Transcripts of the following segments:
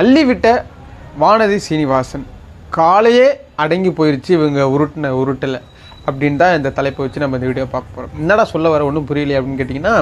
அள்ளிவிட்ட வானதி சீனிவாசன் காலையே அடங்கி போயிடுச்சு இவங்க உருட்டின உருட்டலை அப்படின்னு தான் இந்த தலைப்பை வச்சு நம்ம இந்த வீடியோ பார்க்க போகிறோம் என்னடா சொல்ல வர ஒன்றும் புரியலையே அப்படின்னு கேட்டிங்கன்னா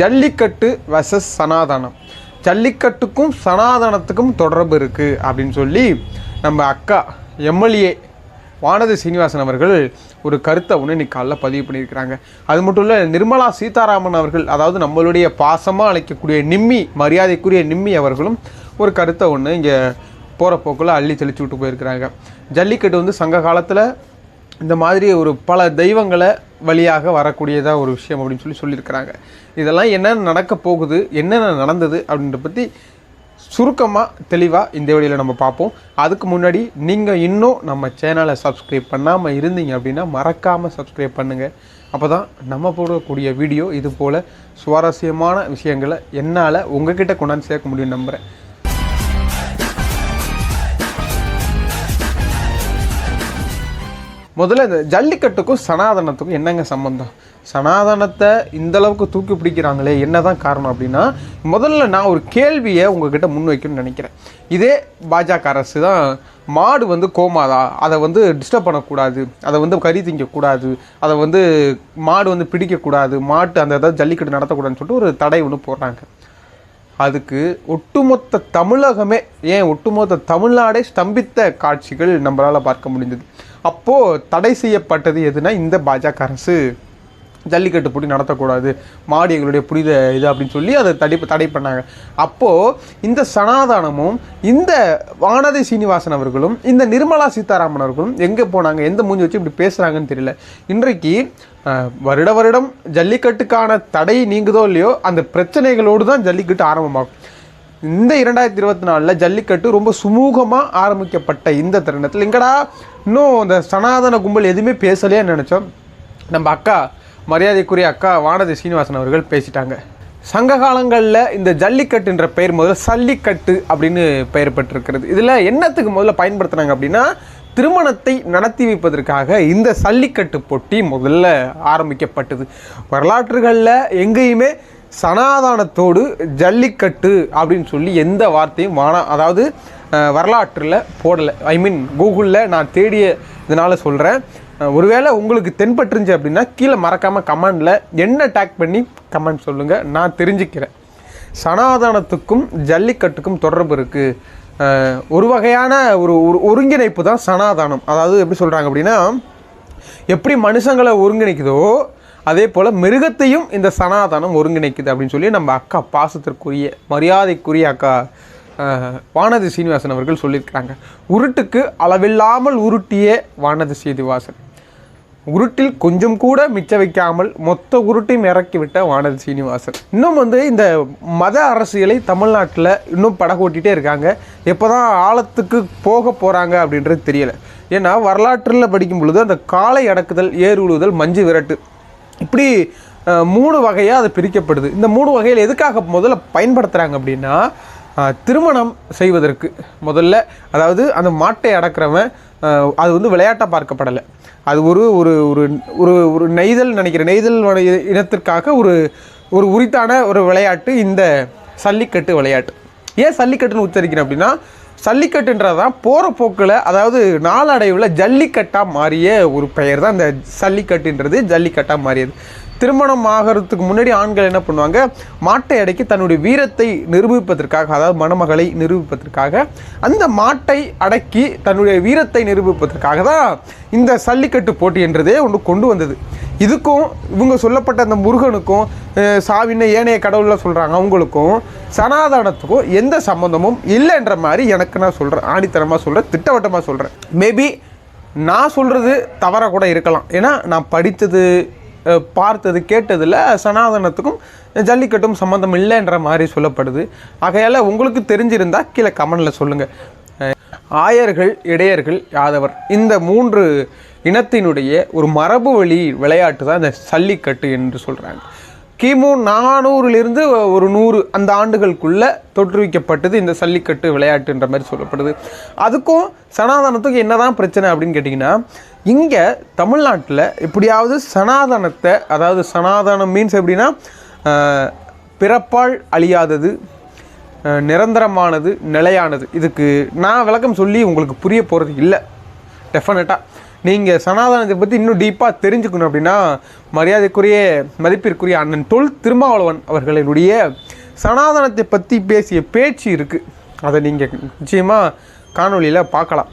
ஜல்லிக்கட்டு வர்சஸ் சனாதனம். ஜல்லிக்கட்டுக்கும் சனாதனத்துக்கும் தொடர்பு இருக்குது அப்படின்னு சொல்லி நம்ம அக்கா எம்எல்ஏ வானதி சீனிவாசன் அவர்கள் ஒரு கருத்தை ஒன்று இன்னைக்கு காலைல பதிவு பண்ணியிருக்கிறாங்க. அது மட்டும் இல்லை நிர்மலா சீதாராமன் அவர்கள் அதாவது நம்மளுடைய பாசமாக அழைக்கக்கூடிய நிம்மி மரியாதைக்குரிய நிம்மி அவர்களும் ஒரு கருத்தை ஒன்று இங்கே போகிற போக்கில் அள்ளி தெளிச்சு விட்டு போயிருக்கிறாங்க. ஜல்லிக்கட்டு வந்து சங்க காலத்தில் இந்த மாதிரி ஒரு பல தெய்வங்களை வழியாக வரக்கூடியதாக ஒரு விஷயம் அப்படின்னு சொல்லி சொல்லியிருக்கிறாங்க. இதெல்லாம் என்னென்ன நடக்க போகுது என்னென்ன நடந்தது அப்படின்ற பற்றி சுருக்கமாக தெளிவாக இந்த வீடியோவில் நம்ம பார்ப்போம். அதுக்கு முன்னாடி நீங்கள் இன்னும் நம்ம சேனலை சப்ஸ்கிரைப் பண்ணாமல் இருந்தீங்க அப்படின்னா மறக்காமல் சப்ஸ்கிரைப் பண்ணுங்கள் அப்போ தான் நம்ம போடக்கூடிய வீடியோ இது போல் சுவாரஸ்யமான விஷயங்களை என்னால் உங்ககிட்ட கொண்டாந்து சேர்க்க முடியும் நம்புகிறேன் முதல்ல இந்த ஜல்லிக்கட்டுக்கும் சனாதனத்துக்கும் என்னங்க சம்பந்தம்? சனாதனத்தை இந்த அளவுக்கு தூக்கி பிடிக்கிறாங்களே என்னதான் காரணம் அப்படின்னா முதல்ல நான் ஒரு கேள்வியை உங்ககிட்ட முன்வைக்கணும்னு நினைக்கிறேன். இதே பாஜக அரசு தான் மாடு வந்து கோமாதா? அதை வந்து டிஸ்டர்ப் பண்ணக்கூடாது. அதை வந்து கறி திங்கக்கூடாது. அதை வந்து மாடு வந்து பிடிக்கக்கூடாது. மாட்டு அந்த ஏதாவது ஜல்லிக்கட்டு நடத்தக்கூடாதுன்னு சொல்லிட்டு ஒரு தடை ஒன்று போடுறாங்க. அதுக்கு ஒட்டுமொத்த தமிழகமே ஏன் ஒட்டுமொத்த தமிழ்நாடே ஸ்தம்பித்த காட்சிகள் நம்மளால் பார்க்க முடிந்தது. அப்போது தடை செய்யப்பட்டது எதுனா இந்த பாஜக அரசு. ஜல்லிக்கட்டு போட்டி நடத்தக்கூடாது மாடு எங்களுடைய புனித இது அப்படின்னு சொல்லி அதை தடை தடை பண்ணாங்க. அப்போது இந்த சனாதானமும் இந்த வானதி சீனிவாசன் அவர்களும் இந்த நிர்மலா சீதாராமன் அவர்களும் எங்கே போனாங்க எந்த மூஞ்சி வச்சு இப்படி பேசுகிறாங்கன்னு தெரியல. இன்றைக்கு வருட வருடம் ஜல்லிக்கட்டுக்கான தடை நீங்குதோ இல்லையோ அந்த பிரச்சனைகளோடு தான் ஜல்லிக்கட்டு ஆரம்பமாகும். இந்த இரண்டாயிரத்தி இருபத்தி நாலில் ஜல்லிக்கட்டு ரொம்ப சுமூகமாக ஆரம்பிக்கப்பட்ட இந்த தருணத்தில் எங்கடா இன்னும் அந்த சனாதன கும்பல் எதுவுமே பேசலையேன்னு நினச்சோம். நம்ம அக்கா மரியாதைக்குரிய அக்கா வானதி சீனிவாசன் அவர்கள் பேசிட்டாங்க. சங்க காலங்களில் இந்த ஜல்லிக்கட்டுன்ற பெயர் முதல்ல சல்லிக்கட்டு அப்படின்னு பெயர் பெற்றிருக்கிறது. இதில் என்னத்துக்கு முதல்ல பயன்படுத்துனாங்க அப்படின்னா திருமணத்தை நடத்தி வைப்பதற்காக இந்த சல்லிக்கட்டு போட்டி முதல்ல ஆரம்பிக்கப்பட்டது. வரலாற்றுகளில் எங்கேயுமே சனாதானத்தோடு ஜல்லிக்கட்டு அப்படின்னு சொல்லி எந்த வார்த்தையும் வானா அதாவது வரலாற்றில் போடலை. ஐ மீன் கூகுளில் நான் தேடிய இதனால் சொல்கிறேன் ஒருவேளை உங்களுக்கு தென்பட்டுருந்துச்சு அப்படின்னா கீழே மறக்காமல் கமெண்டில் என்ன டேக் பண்ணி கமெண்ட் சொல்லுங்கள் நான் தெரிஞ்சுக்கிறேன். சனாதனத்துக்கும் ஜல்லிக்கட்டுக்கும் தொடர்பு இருக்குது ஒரு வகையான ஒரு ஒரு ஒருங்கிணைப்பு தான் சனாதானம். அதாவது எப்படி சொல்கிறாங்க அப்படின்னா எப்படி மனுஷங்களை ஒருங்கிணைக்குதோ அதே போல் மிருகத்தையும் இந்த சனாதனம் ஒருங்கிணைக்குது அப்படின்னு சொல்லி நம்ம அக்கா பாசத்திற்குரிய மரியாதைக்குரிய அக்கா வானதி சீனிவாசன் அவர்கள் சொல்லியிருக்கிறாங்க. உருட்டுக்கு அளவில்லாமல் உருட்டிய வானதி சீனிவாசன். உருட்டில் கொஞ்சம் கூட மிச்ச வைக்காமல் மொத்த உருட்டையும் இறக்கிவிட்ட வானதி சீனிவாசன். இன்னும் வந்து இந்த மத அரசியலை தமிழ்நாட்டில் இன்னும் படகோட்டிகிட்டே இருக்காங்க. எப்போ தான் ஆழத்துக்கு போக போகிறாங்க அப்படின்றது தெரியலை. ஏன்னா வரலாற்றில் படிக்கும் பொழுது அந்த காளை அடக்குதல் ஏர் உழுவுதல் மஞ்சு விரட்டு இப்படி மூணு வகையாக அது பிரிக்கப்படுது. இந்த மூணு வகையில் எதுக்காக முதல்ல பயன்படுத்துகிறாங்க அப்படின்னா திருமணம் செய்வதற்கு முதல்ல அதாவது அந்த மாட்டை அடக்கிறவன் அது வந்து விளையாட்டாக பார்க்கப்படலை. அது ஒரு ஒரு ஒரு ஒரு ஒரு நெய்தல் நினைக்கிற நெய்தல் இனத்திற்காக ஒரு ஒரு உரித்தான ஒரு விளையாட்டு இந்த சல்லிக்கட்டு விளையாட்டு. ஏன் சல்லிக்கட்டுன்னு உச்சரிக்கிறேன் அப்படின்னா சல்லிக்கட்டுன்றது தான் போகிற போக்கில் அதாவது நாளடைவில் ஜல்லிக்கட்டாக மாறிய ஒரு பெயர் தான் இந்த சல்லிக்கட்டுன்றது ஜல்லிக்கட்டாக மாறியது. திருமணம் ஆகிறதுக்கு முன்னாடி ஆண்கள் என்ன பண்ணுவாங்க? மாட்டை அடக்கி தன்னுடைய வீரத்தை நிரூபிப்பதற்காக அதாவது மணமகளை நிரூபிப்பதற்காக அந்த மாட்டை அடக்கி தன்னுடைய வீரத்தை நிரூபிப்பதற்காக தான் இந்த சல்லிக்கட்டு போட்டி என்றதே ஒன்று கொண்டு வந்தது. இதுக்கும் இவங்க சொல்லப்பட்ட அந்த முருகனுக்கும் சாவின்னு ஏனைய கடவுளில் சொல்கிறாங்க அவங்களுக்கும் சனாதனத்துக்கும் எந்த சம்மந்தமும் இல்லைன்ற மாதிரி எனக்கு நான் சொல்கிறேன் ஆணித்தனமாக சொல்கிறேன் திட்டவட்டமாக சொல்கிறேன் மேபி நான் சொல்கிறது தவறாக கூட இருக்கலாம். ஏன்னா நான் படித்தது பார்த்தது கேட்டதில் சனாதனத்துக்கும் ஜல்லிக்கட்டும் சம்மந்தம் இல்லைன்ற மாதிரி சொல்லப்படுது. ஆகையால் உங்களுக்கு தெரிஞ்சிருந்தால் கீழே கமெண்டில் சொல்லுங்கள் ஆயர்கள் இடையர்கள் யாதவர் இந்த மூன்று இனத்தினுடைய ஒரு மரபு வழி விளையாட்டு தான் இந்த சல்லிக்கட்டு என்று சொல்கிறாங்க கிமு நானூறிலிருந்து ஒரு நூறு அந்த ஆண்டுகளுக்குள்ள தோற்றுவிக்கப்பட்டது இந்த சல்லிக்கட்டு விளையாட்டுன்ற மாதிரி சொல்லப்படுது. அதுக்கும் சனாதனத்துக்கும் என்னதான் பிரச்சனை அப்படின்னு கேட்டிங்கன்னா இங்கே தமிழ்நாட்டில் எப்படியாவது சனாதனத்தை அதாவது சனாதனம் மீன்ஸ் எப்படின்னா பிறப்பால் அழியாதது நிரந்தரமானது நிலையானது. இதுக்கு நான் விளக்கம் சொல்லி உங்களுக்கு புரிய போகிறது இல்லை. டெஃபினட்டாக நீங்கள் சனாதனத்தை பற்றி இன்னும் டீப்பாக தெரிஞ்சுக்கணும் அப்படின்னா மரியாதைக்குரிய மதிப்பிற்குரிய அண்ணன் தொல் திருமாவளவன் அவர்களினுடைய சனாதனத்தை பற்றி பேசிய பேச்சு இருக்குது அதை நீங்கள் நிச்சயமாக காணொளியில் பார்க்கலாம்.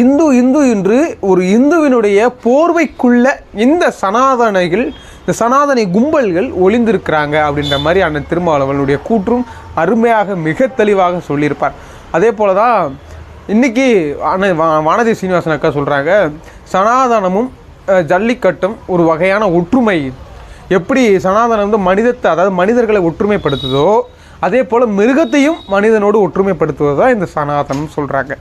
இந்து இந்து என்று ஒரு இந்துவினுடைய போர்வைக்குள்ள இந்த சனாதனைகள் இந்த சனாதனை கும்பல்கள் ஒளிந்திருக்கிறாங்க அப்படின்ற மாதிரி அண்ணன் திருமாவளவனுடைய கூற்றும் அருமையாக மிக தெளிவாக சொல்லியிருப்பார். அதே போல தான் இன்றைக்கி அண்ணன் வானதி சீனிவாசன் அக்கா சொல்கிறாங்க சனாதனமும் ஜல்லிக்கட்டும் ஒரு வகையான ஒற்றுமை. எப்படி சனாதனம் வந்து மனிதத்தை அதாவது மனிதர்களை ஒற்றுமைப்படுத்துதோ அதே போல் மிருகத்தையும் மனிதனோடு ஒற்றுமைப்படுத்துவது தான் இந்த சனாதனம் சொல்கிறாங்க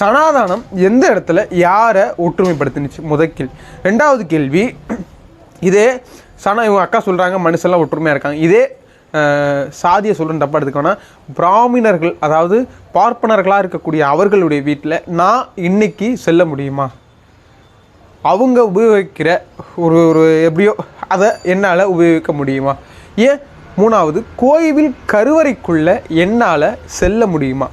சனாதனம் எந்த இடத்துல யாரை ஒற்றுமைப்படுத்தினுச்சு? முதல் கேள்வி. ரெண்டாவது கேள்வி இதே சனா இவங்க அக்கா சொல்கிறாங்க மனுஷெல்லாம் ஒற்றுமையாக இருக்காங்க. இதே சாதியை சொல்கிறேன் தப்பாக எடுத்துக்கோன்னா பிராமணர்கள் அதாவது பார்ப்பனர்களாக இருக்கக்கூடிய அவர்களுடைய வீட்டில் நான் இன்னைக்கு செல்ல முடியுமா? அவங்க உபயோகிக்கிற ஒரு ஒரு எப்படியோ அதை என்னால் உபயோகிக்க முடியுமா? ஏன்? மூணாவது கோயில் கருவறைக்குள்ள என்னால் செல்ல முடியுமா?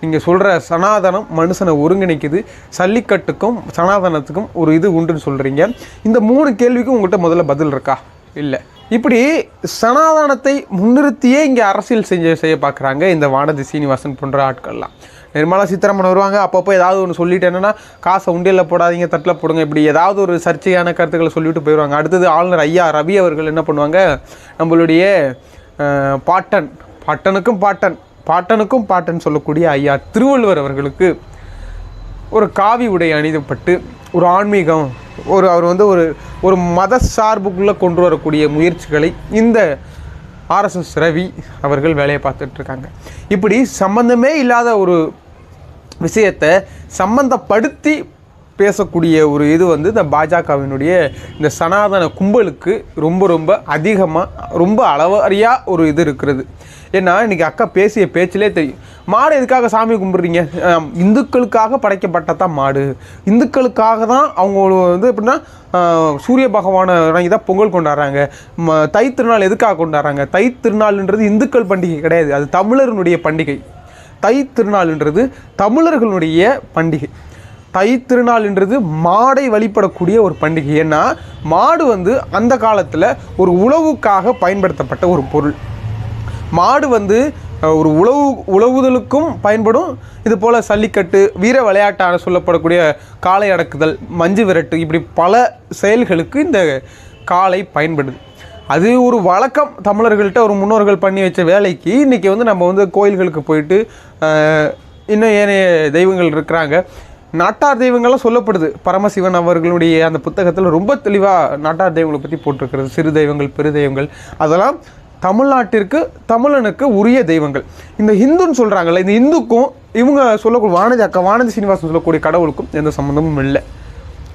நீங்கள் சொல்கிற சனாதனம் மனுஷனை ஒருங்கிணைக்குது. சல்லிக்கட்டுக்கும் சனாதனத்துக்கும் ஒரு இது உண்டுன்னு சொல்கிறீங்க இந்த மூணு கேள்விக்கும் உங்கள்கிட்ட முதல்ல பதில் இருக்கா? இல்லை. இப்படி சனாதானத்தை முன்னிறுத்தியே இங்கே அரசியல் செஞ்ச செய்ய பார்க்குறாங்க இந்த வானதி சீனிவாசன் போன்ற ஆட்கள்லாம். நிர்மலா சீதாராமன் வருவாங்க அப்பப்போ ஏதாவது ஒன்று சொல்லிட்டு என்னன்னா காசை உண்டியலில் போடாதீங்க தட்டில் போடுங்க இப்படி ஏதாவது ஒரு சர்ச்சையான கருத்துக்களை சொல்லிவிட்டு போயிடுவாங்க அடுத்தது ஆளுநர் ஐயா ரவி அவர்கள் என்ன பண்ணுவாங்க? நம்மளுடைய பாட்டன் பாட்டனுக்கும் பாட்டன் பாட்டனுக்கும் பாட்டன் சொல்லக்கூடிய ஐயா திருவள்ளுவர் அவர்களுக்கு ஒரு காவி உடை அணிதப்பட்டு ஒரு ஆன்மீகம் ஒரு அவர் வந்து ஒரு ஒரு மத சார்புக்குள்ளே கொண்டு வரக்கூடிய முயற்சிகளை இந்த ஆர்எஸ்எஸ் ரவி அவர்கள் வேலையை பார்த்துட்ருக்காங்க இப்படி சம்பந்தமே இல்லாத ஒரு விஷயத்தை சம்பந்தப்படுத்தி பேசக்கூடிய ஒரு இது வந்து இந்த பாஜகவினுடைய இந்த சனாதன கும்பலுக்கு ரொம்ப ரொம்ப அதிகமாக ரொம்ப அளவறியாக ஒரு இது இருக்கிறது. ஏன்னா இன்றைக்கி அக்கா பேசிய பேச்சிலே தெரியும். மாடு எதுக்காக சாமி கும்பிட்றீங்க? இந்துக்களுக்காக இந்துக்களுக்காக படைக்கப்பட்டதான் மாடு. இந்துக்களுக்காக தான் அவங்க வந்து எப்படின்னா சூரிய பகவானை வணங்கி தான் பொங்கல் கொண்டாடுறாங்க. ம தை திருநாள் எதுக்காக கொண்டாடுறாங்க? தை திருநாள்ன்றது இந்துக்கள் பண்டிகை கிடையாது. அது தமிழர்களுடைய பண்டிகை. தை திருநாள்ன்றது தமிழர்களுடைய பண்டிகை. தை திருநாள்ன்றது மாடை வழிபடக்கூடிய ஒரு பண்டிகை. ஏன்னா மாடு வந்து அந்த காலத்தில் ஒரு உழவுக்காக பயன்படுத்தப்பட்ட ஒரு பொருள். மாடு வந்து ஒரு உழவு உழவுதலுக்கும் பயன்படும். இது போல் சல்லிக்கட்டு வீர விளையாட்டான சொல்லப்படக்கூடிய காளை அடக்குதல் மஞ்சு விரட்டு இப்படி பல செயல்களுக்கு இந்த காளை பயன்படுது. அது ஒரு வழக்கம் தமிழர்கள்ட்ட ஒரு முன்னோர்கள் பண்ணி வச்ச வேலைக்கு. இன்றைக்கி வந்து நம்ம வந்து கோயில்களுக்கு போயிட்டு இன்னும் ஏனைய தெய்வங்கள் இருக்கிறாங்க. நாட்டார் தெய்வங்கள்லாம் சொல்லப்படுது. பரமசிவன் அவர்களுடைய அந்த புத்தகத்தில் ரொம்ப தெளிவாக நாட்டார் தெய்வங்களை பற்றி போட்டிருக்கிறது. சிறு தெய்வங்கள் பெரு தெய்வங்கள் அதெல்லாம் தமிழ்நாட்டிற்கு தமிழனுக்கு உரிய தெய்வங்கள். இந்த ஹிந்துன்னு சொல்கிறாங்கல்ல இந்த இந்துக்கும் இவங்க சொல்லக்கூடிய வானதி அக்கா வானதி சீனிவாசன் சொல்லக்கூடிய கடவுளுக்கும் எந்த சம்மந்தமும் இல்லை.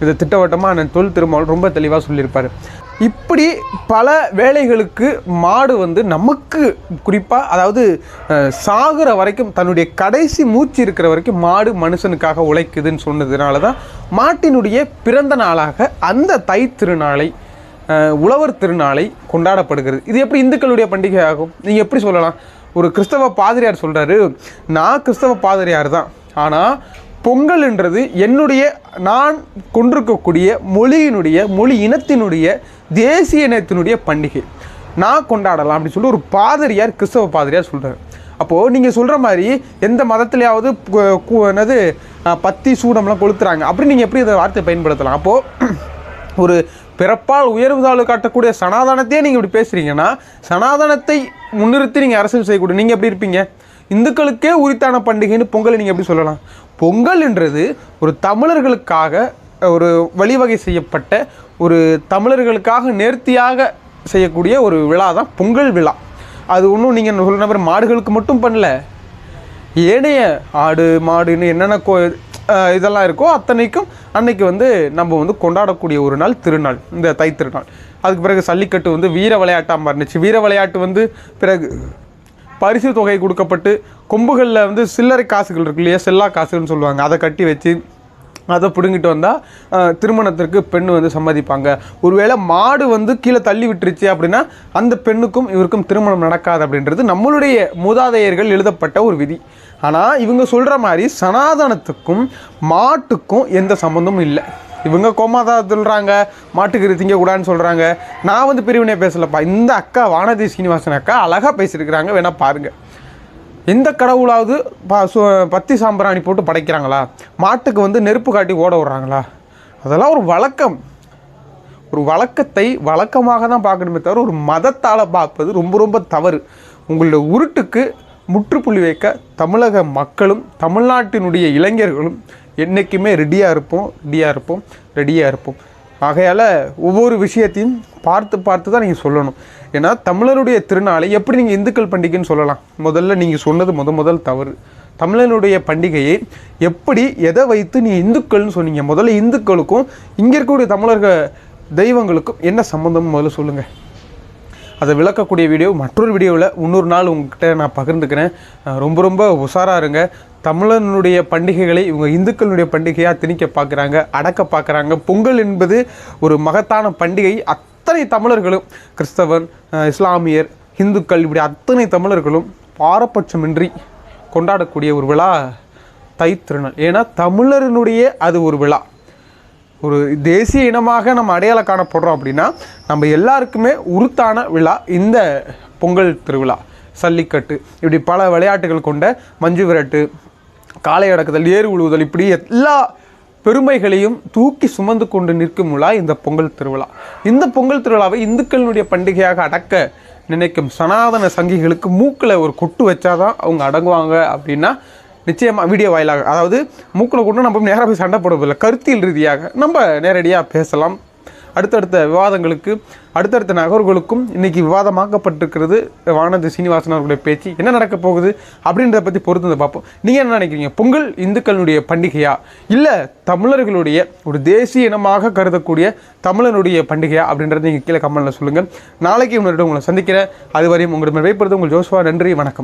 இதை திட்டவட்டமாக அந்த தொல் திருமாவளவன் ரொம்ப தெளிவாக சொல்லியிருப்பார். இப்படி பல வேலைகளுக்கு மாடு வந்து நமக்கு குறிப்பாக அதாவது சாகிற சாகுற வரைக்கும் தன்னுடைய கடைசி மூச்சு இருக்கிற வரைக்கும் மாடு மனுஷனுக்காக உழைக்குதுன்னு சொன்னதுனால தான் மாட்டினுடைய பிறந்த நாளாக அந்த தை திருநாளை உழவர் திருநாளை கொண்டாடப்படுகிறது. இது எப்படி இந்துக்களுடைய பண்டிகை ஆகும்? நீங்கள் எப்படி சொல்லலாம்? ஒரு கிறிஸ்தவ பாதிரியார் சொல்கிறாரு நான் கிறிஸ்தவ பாதிரியார் தான் ஆனால் பொங்கல்ன்றது என்னுடைய நான் கொண்டிருக்கக்கூடிய மொழியினுடைய மொழி இனத்தினுடைய தேசிய இனத்தினுடைய பண்டிகை. நான் கொண்டாடலாம் அப்படின்னு சொல்லி ஒரு பாதிரியார் கிறிஸ்தவ பாதிரியார் சொல்கிறார் அப்போது நீங்கள் சொல்கிற மாதிரி எந்த மதத்துலையாவது என்னது பத்தி சூடம்லாம் கொளுத்துறாங்க. அப்படி நீங்கள் எப்படி இந்த வார்த்தையை பயன்படுத்தலாம்? அப்போது ஒரு பிறப்பால் உயர்வு தாழ்வு காட்டக்கூடிய சனாதனத்தையே நீங்கள் இப்படி பேசுகிறீங்கன்னா சனாதனத்தை முன்னிறுத்தி நீங்கள் அரசியல் செய்யக்கூடிய நீங்கள் எப்படி இருப்பீங்க? இந்துக்களுக்கே உரித்தான பண்டிகைன்னு பொங்கலை நீங்கள் எப்படி சொல்லலாம்? பொங்கல்ன்றது ஒரு தமிழர்களுக்காக ஒரு வழிவகை செய்யப்பட்ட ஒரு தமிழர்களுக்காக நேர்த்தியாக செய்யக்கூடிய ஒரு விழா தான் பொங்கல் விழா. அது ஒன்றும் நீங்கள் சொல்கிற மாதிரி மாடுகளுக்கு மட்டும் பண்ணல. ஏனைய ஆடு மாடுன்னு என்னென்ன கோ இதெல்லாம் இருக்கோ அத்தனைக்கும் அன்னைக்கு வந்து நம்ம வந்து கொண்டாடக்கூடிய ஒரு நாள் திருநாள் இந்த தை திருநாள் அதுக்கு பிறகு சல்லிக்கட்டு வந்து வீர விளையாட்டாக மாறினுச்சு. வீர விளையாட்டு வந்து பிறகு பரிசு தொகை கொடுக்கப்பட்டு கொம்புகளில் வந்து சில்லறை காசுகள் இருக்கு இல்லையா? செல்லா காசுகள்னு சொல்லுவாங்க. அதை கட்டி வச்சு அதை பிடுங்கிட்டு வந்தால் திருமணத்திற்கு பெண் வந்து சம்மதிப்பாங்க. ஒருவேளை மாடு வந்து கீழே தள்ளி விட்டுருச்சு அப்படின்னா அந்த பெண்ணுக்கும் இவருக்கும் திருமணம் நடக்காது அப்படின்றது நம்மளுடைய மூதாதையர்கள் எழுதப்பட்ட ஒரு விதி. ஆனால் இவங்க சொல்கிற மாதிரி சனாதனத்துக்கும் மாட்டுக்கும் எந்த சம்மந்தமும் இல்லை. இவங்க கோமாதா சொல்கிறாங்க மாட்டுக்கறி திங்கக்கூடாதுன்னு சொல்கிறாங்க நான் வந்து பிரிவினை பேசலப்பா. இந்த அக்கா வானதி சீனிவாசன் அக்கா அழகாக பேசியிருக்கிறாங்க வேணால் பாருங்கள் எந்த கடவுளாவது ப- சு- பத்தி சாம்பிராணி போட்டு படைக்கிறாங்களா? மாட்டுக்கு வந்து நெருப்பு காட்டி ஓட விடுறாங்களா? அதெல்லாம் ஒரு வழக்கம். ஒரு வழக்கத்தை வழக்கமாக தான் பார்க்கணுமே தவிர ஒரு மதத்தால் பார்ப்பது ரொம்ப ரொம்ப தவறு. உங்களுடைய உருட்டுக்கு முற்றுப்புள்ளி வைக்க தமிழக மக்களும் தமிழ்நாட்டினுடைய இளைஞர்களும் என்றைக்குமே ரெடியாக இருப்போம் ரெடியாக இருப்போம் ரெடியாக இருப்போம். ஆகையால் ஒவ்வொரு விஷயத்தையும் பார்த்து பார்த்து தான் நீங்கள் சொல்லணும். ஏன்னா தமிழருடைய திருநாளை எப்படி நீங்கள் இந்துக்கள் பண்டிகைன்னு சொல்லலாம். முதல்ல நீங்கள் சொன்னது முத முதல் தவறு. தமிழனுடைய பண்டிகையை எப்படி எதை வைத்து நீ இந்துக்கள்னு சொன்னீங்க? முதல்ல இந்துக்களுக்கும் இங்கே இருக்கக்கூடிய தமிழர்கள் தெய்வங்களுக்கும் என்ன சம்மந்தம் முதல்ல சொல்லுங்கள் அதை விளக்கக்கூடிய வீடியோ மற்றொரு வீடியோவில் இன்னொரு நாள் உங்ககிட்ட நான் பகிர்ந்துக்கிறேன். ரொம்ப ரொம்ப உஷாராக இருங்க. தமிழனுடைய பண்டிகைகளை இவங்க இந்துக்களுடைய பண்டிகையாக திணிக்க பார்க்குறாங்க அடக்க பார்க்குறாங்க. பொங்கல் என்பது ஒரு மகத்தான பண்டிகை. அத்தனை தமிழர்களும் கிறிஸ்தவன் இஸ்லாமியர் இந்துக்கள் இப்படி அத்தனை தமிழர்களும் பாரபட்சமின்றி கொண்டாடக்கூடிய ஒரு விழா தை திருநாள். ஏன்னா தமிழரினுடைய அது ஒரு விழா. ஒரு தேசிய இனமாக நம்ம அடையாளம் காணப்படுறோம் அப்படின்னா நம்ம எல்லாருக்குமே உருத்தான விழா இந்த பொங்கல் திருவிழா. சல்லிக்கட்டு இப்படி பல விளையாட்டுகள் கொண்ட மஞ்சு விரட்டு காளை அடக்குதல் ஏறு உழுவுதல் இப்படி எல்லா பெருமைகளையும் தூக்கி சுமந்து கொண்டு நிற்கும் விழா இந்த பொங்கல் திருவிழா. இந்த பொங்கல் திருவிழாவை இந்துக்களினுடைய பண்டிகையாக அடக்க நினைக்கும் சனாதன சங்கிகளுக்கு மூக்கில் ஒரு கொட்டு வச்சாதான் அவங்க அடங்குவாங்க அப்படின்னா நிச்சயமாக வீடியோ வாயிலாக அதாவது மூக்கில் கொண்டு நம்ம நேராக போய் சண்டை போடுவதில்லை கருத்தியல் ரீதியாக நம்ம நேரடியாக பேசலாம். அடுத்தடுத்த விவாதங்களுக்கு அடுத்தடுத்த நகர்வுகளுக்கும் இன்றைக்கி விவாதமாக்கப்பட்டிருக்கிறது வானதி சீனிவாசன் அவர்களுடைய பேச்சு. என்ன நடக்க போகுது அப்படின்றத பற்றி பொறுத்து பார்ப்போம். நீங்கள் என்ன நினைக்கிறீங்க? பொங்கல் இந்துக்களுடைய பண்டிகையா? இல்லை தமிழர்களுடைய ஒரு தேசிய இனமாக கருதக்கூடிய தமிழனுடைய பண்டிகையா அப்படின்றத நீங்கள் கீழே கமெண்ட்டில் சொல்லுங்கள் நாளைக்கு உங்களிடம் உங்களை சந்திக்கிறேன். அதுவரையும் உங்களிடம் வைப்பது உங்கள் ஜோஸ்வா நன்றி. வணக்கம்.